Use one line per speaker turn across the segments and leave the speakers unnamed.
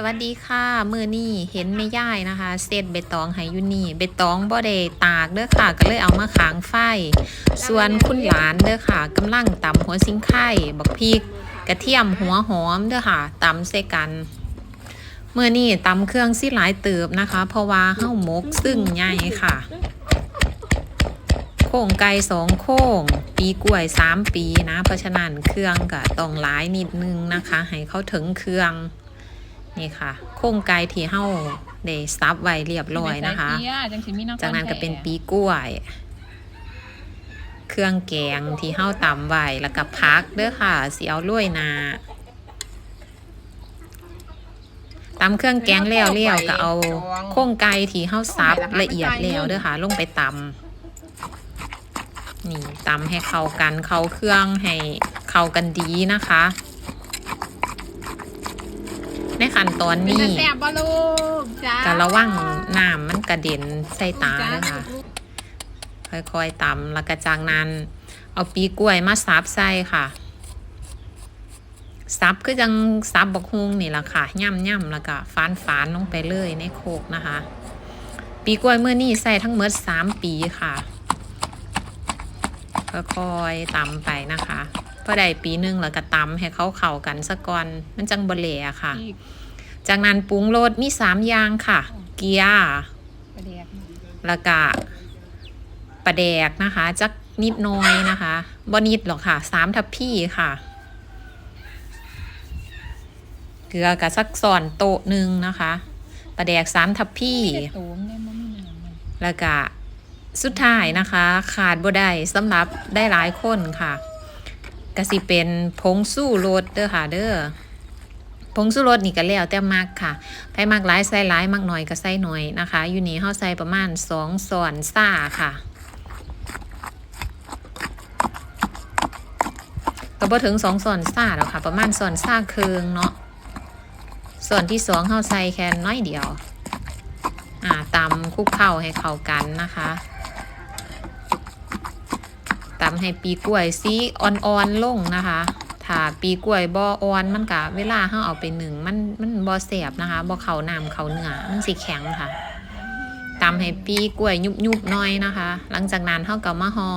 สวัสดีค่ะ มือนี่เห็นไม่ย่ายนะคะเซตเบตองให้อยูนี่เบตองบ่ได้ตากเด้อค่ะ ก็เลยเอามาขางไฟ ส่วนคุณหลานเด้อค่ะกำลังตำหัวซิงไข่บักพริก กระเทียมหัวหอมเด้อค่ะตำใส่กันเมื่อนี่ตำเครื่องสิหลายเติบนะคะ เพราะว่าเฮ้าหมกซึ่งใหญ่ค่ะ โค้งไก่สองโค้ง ปีกล้วยสามปีนะ เพราะฉะนั้นเครื่องก็ต้องหลายนิดนึงนะคะ ให้เขาถึงเครื่อง นี่ค่ะ โค้งไก่ที่เฮ้าได้ซับไว้เรียบร้อยนะคะ จากนั้นก็เป็นปีกล้วย เครื่องแกงที่เฮ้าตำไว้แล้วก็พักเด้อค่ะสีเอาลุยหนาตำเครื่องแกงแล้วเลี้ยวก็เอาโค้งไก่ที่เฮ้าซับละเอียดแล้วเด้อค่ะ ลงไปตำนี่ตำให้เข้ากันเข้าเครื่องให้เข้ากันดีนะคะใน ขั้นตอนนี้
แซ่บบ่ลูกจ้า
ก็ระวังน้ำมันกระเด็นใส่ตาเลยค่ะ ค่อยๆตำแล้วก็จากนั้น เอาปีกล้วยมาซับใส่ค่ะซับคือจังซับบักฮุงนี่แหละค่ะย่ำๆแล้วก็ฟานฟานๆลงไปเลยในโคกนะคะ ปีกล้วยเมื่อนี้ใส่ทั้งหมดสามปีค่ะค่อยๆตำไปนะคะพอได้ปีหนึงแล้วก็ตำให้เขาเข้ากันซะก่อนมันจังบะเหล่ค่ะ
อีก
จากนั้นปรุงรสมีสามอย่างค่ะ เกียร์
ประเดี๋ยว
แล้วก็ปลาแดกนะคะจักนิดน้อยนะคะบนิดหรอกค่ะสามทัพพี่ค่ะ เกลือกับสักส่อนโต๊ะหนึ่งนะคะปลาแดกสามทัพพี่
ตูมเนี่ยมันมีน้ำมัน
แล้วก็สุดท้ายนะคะ ขาดบ่ได้สำหรับได้หลายคนค่ะก็สิเป็นผงสู้รสเด้อค่ะเด้อ ผงสู้รสนี่ก็แล้วแต่มักค่ะใครมักหลายใส่หลายมักหน่อยก็ใส่หน่อยนะคะ อยู่นี่เฮาใส่ประมาณ2ส่วนซ่าค่ะก็บ่ถึง2ส่วนซ่าหรอกค่ะ ประมาณส่วนซ่าครึ่งเนาะส่วนที่สองเฮาใส่แค่น้อยเดียว อ่าตำคุกเข้าให้เข้ากันนะคะตำให้ปีกล้วยสีอ่อนๆลงนะคะ ถ้าปีกล้วยบ่อ่อนมันกะเวลาเฮาเอาไปหนึ่งมันมันบ่แสบนะคะบ่เข้าน้ำเข้าเนื้อมันสิแข็งค่ะตำให้ปีกล้วยยุบๆหน่อยนะคะ หลังจากนั้นเฮาก็มาหอ่อ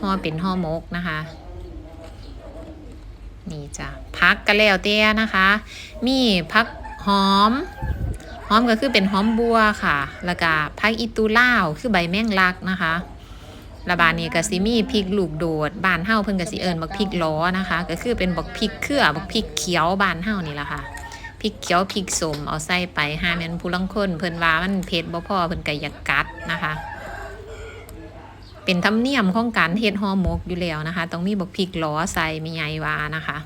ห่อเป็นห่อหมกนะคะนี่จ้ะพักก็แล้วแต่นะคะ มีพักหอมหอมก็คือเป็นหอมบัวค่ะ แล้วก็ผักอีตูล่าวคือใบแมงลักนะคะ ระบาดนี้ก็สิมีพริกลูกโดดบ้านเฮาเพิ่นก็สิเอิ้นบักพริกล้อนะคะ ก็คือเป็นบักพริกเครือบักพริกเขียวบ้านเฮานี่ล่ะค่ะพริกเขียวพริกสมเอาใส่ไปหาแม่นผู้ลังคนเพิ่นว่ามันเผ็ดบ่พอเพิ่นก็อยากกัดนะคะ เป็นธรรมเนียมของการเฮ็ดห่อหมกอยู่แล้วนะคะต้องมีบักพริกล้อใส่มีใหญ่วานะคะ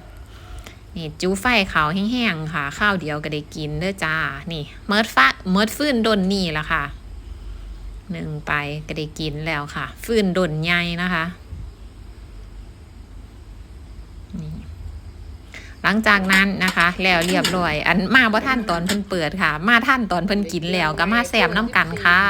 นี่จูไฟขาวแห้งๆค่ะ ข้าวเดียวก็ได้กินเด้อจ้านี่เมิดฟ้าเมิดฟื้นดนนี่ละค่ะ หนึ่งไปก็ได้กินแล้วค่ะ ฟื้นดนใหญ่นะคะนี่หลังจากนั้นนะคะ แล้วเรียบร้อย อันมาบ่ท่านตอนเพิ่นเปิดค่ะ มาท่านตอนเพิ่นกินแล้วก็มาแซมน้ำกันค่ะ